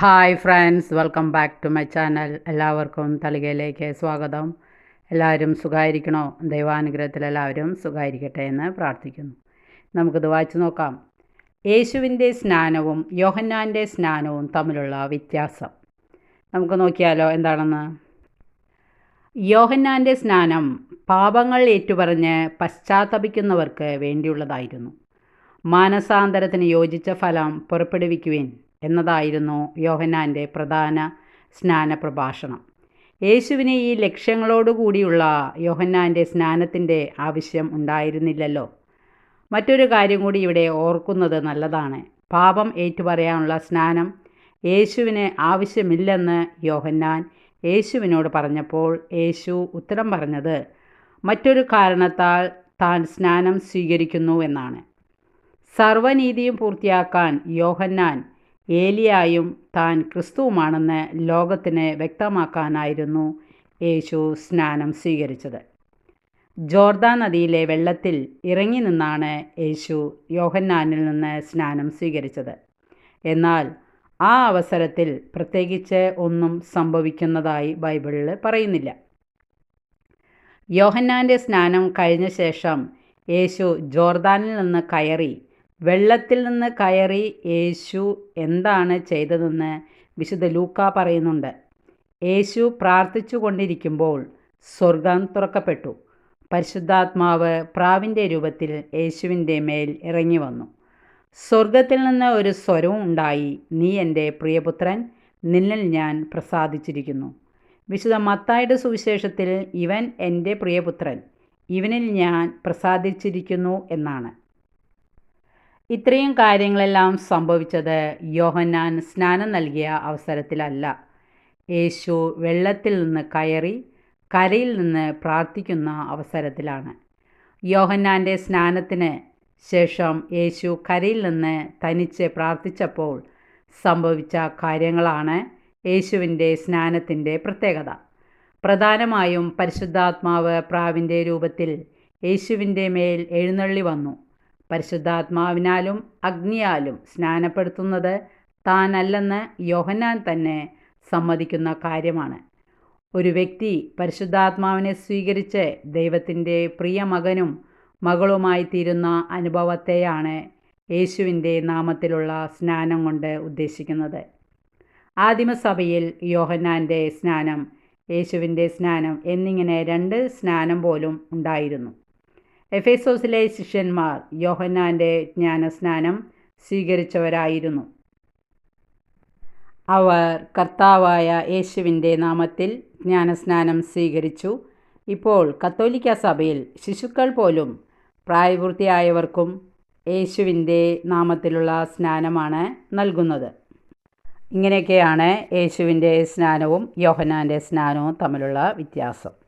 Hi friends welcome back to my channel എല്ലാവർക്കും തളികയിലേക്ക് സ്വാഗതം. എല്ലാവരും സുഖമായിരിക്കണോ ദൈവാനുഗ്രഹത്തിൽ എല്ലാവരും സുഖമായിരിക്കട്ടെ എന്ന് പ്രാർത്ഥിക്കുന്നു. നമുക്കിത് വായിച്ചു നോക്കാം. യേശുവിന്റെ സ്നാനവും യോഹന്നാന്റെ സ്നാനവും തമ്മിലുള്ള വ്യത്യാസം. നമുക്ക് നോക്കിയാലോ എന്താണെന്ന്? യോഹന്നാന്റെ സ്നാനം പാപങ്ങൾ ഏറ്റുപറഞ്ഞ് പശ്ചാത്തപിക്കുന്നവർക്ക് വേണ്ടിയുള്ളതായിരുന്നു. മാനസാന്തരത്തിന് യോജിച്ച ഫലം പുറപ്പെടുവിക്കുവിൻ. എന്നതായിരുന്നു യോഹന്നാന്റെ പ്രധാന സ്നാന പ്രഭാഷണം യേശുവിന് ഈ ലക്ഷ്യങ്ങളോടുകൂടിയുള്ള യോഹന്നാന്റെ സ്നാനത്തിന്റെ ആവശ്യം ഉണ്ടായിരുന്നില്ലല്ലോ. മറ്റൊരു കാര്യം കൂടി ഇവിടെ ഓർക്കുന്നത് നല്ലതാണ്. പാപം ഏറ്റുപറയാനുള്ള സ്നാനം യേശുവിന് ആവശ്യമില്ലെന്ന് യോഹന്നാൻ യേശുവിനോട് പറഞ്ഞപ്പോൾ യേശു ഉത്തരം പറഞ്ഞത് മറ്റൊരു കാരണത്താൽ താൻ സ്നാനം സ്വീകരിക്കുന്നു എന്നാണ്. സർവനീതിയും പൂർത്തിയാക്കാൻ യോഹന്നാൻ ഏലിയായും താൻ ക്രിസ്തുവുമാണെന്ന് ലോകത്തിന് വ്യക്തമാക്കാനായിരുന്നു യേശു സ്നാനം സ്വീകരിച്ചത്. ജോർദാൻ നദിയിലെ വെള്ളത്തിൽ ഇറങ്ങി നിന്നാണ് യേശു യോഹന്നാനിൽ നിന്ന് സ്നാനം സ്വീകരിച്ചത്. എന്നാൽ ആ അവസരത്തിൽ പ്രത്യേകിച്ച് ഒന്നും സംഭവിക്കുന്നതായി ബൈബിളിൽ പറയുന്നില്ല. യോഹന്നാന്റെ സ്നാനം കഴിഞ്ഞ ശേഷം യേശു ജോർദാനിൽ നിന്ന് കയറി വെള്ളത്തിൽ നിന്ന് കയറി യേശു എന്താണ് ചെയ്തതെന്ന് വിശുദ്ധ ലൂക്ക പറയുന്നുണ്ട്. യേശു പ്രാർത്ഥിച്ചു കൊണ്ടിരിക്കുമ്പോൾ സ്വർഗം തുറക്കപ്പെട്ടു. പരിശുദ്ധാത്മാവ് പ്രാവിന്റെ രൂപത്തിൽ യേശുവിന്റെ മേൽ ഇറങ്ങി വന്നു. സ്വർഗത്തിൽ നിന്ന് ഒരു സ്വരവും ഉണ്ടായി നീ എന്റെ പ്രിയപുത്രൻ നിന്നിൽ ഞാൻ പ്രസാദിച്ചിരിക്കുന്നു വിശുദ്ധ മത്തായുടെ സുവിശേഷത്തിൽ ഇവൻ എന്റെ പ്രിയപുത്രൻ ഇവനിൽ ഞാൻ പ്രസാദിച്ചിരിക്കുന്നു എന്നാണ്. ഇത്രയും കാര്യങ്ങളെല്ലാം സംഭവിച്ചത് യോഹന്നാൻ സ്നാനം നൽകിയ അവസരത്തിലല്ല. യേശു വെള്ളത്തിൽ നിന്ന് കയറി കരയിൽ നിന്ന് പ്രാർത്ഥിക്കുന്ന അവസരത്തിലാണ്. യോഹന്നാന്റെ സ്നാനത്തിന് ശേഷം യേശു കരയിൽ നിന്ന് തനിച്ച് പ്രാർത്ഥിച്ചപ്പോൾ സംഭവിച്ച കാര്യങ്ങളാണ് യേശുവിന്റെ സ്നാനത്തിന്റെ പ്രത്യേകത. പ്രധാനമായും പരിശുദ്ധാത്മാവ് പ്രാവിന്റെ രൂപത്തിൽ യേശുവിന്റെ മേൽ എഴുന്നള്ളി വന്നു. പരിശുദ്ധാത്മാവിനാലും അഗ്നിയാലും സ്നാനപ്പെടുത്തുന്നത് താനല്ലെന്ന് യോഹന്നാൻ തന്നെ സമ്മതിക്കുന്ന കാര്യമാണ്. ഒരു വ്യക്തി പരിശുദ്ധാത്മാവിനെ സ്വീകരിച്ച് ദൈവത്തിന്റെ പ്രിയ മകനും മകളുമായി തീരുന്ന അനുഭവത്തെയാണ് യേശുവിന്റെ നാമത്തിലുള്ള സ്നാനം കൊണ്ട് ഉദ്ദേശിക്കുന്നത്. ആദിമസഭയിൽ യോഹന്നാന്റെ സ്നാനം യേശുവിന്റെ സ്നാനം എന്നിങ്ങനെ രണ്ട് സ്നാനം പോലും ഉണ്ടായിരുന്നു. എഫേസോസിലെ ശിഷ്യന്മാർ യോഹന്നാന്റെ ജ്ഞാനസ്നാനം സ്വീകരിച്ചവരായിരുന്നു. അവർ കർത്താവായ യേശുവിന്റെ നാമത്തിൽ ജ്ഞാനസ്നാനം സ്വീകരിച്ചു. ഇപ്പോൾ കത്തോലിക്ക സഭയിൽ ശിശുക്കൾ പോലും പ്രായപൂർത്തിയായവർക്കും യേശുവിന്റെ നാമത്തിലുള്ള സ്നാനമാണ് നൽകുന്നത്. ഇങ്ങനെയൊക്കെയാണ് യേശുവിന്റെ സ്നാനവും യോഹനാന്റെ സ്നാനവും തമ്മിലുള്ള വ്യത്യാസം.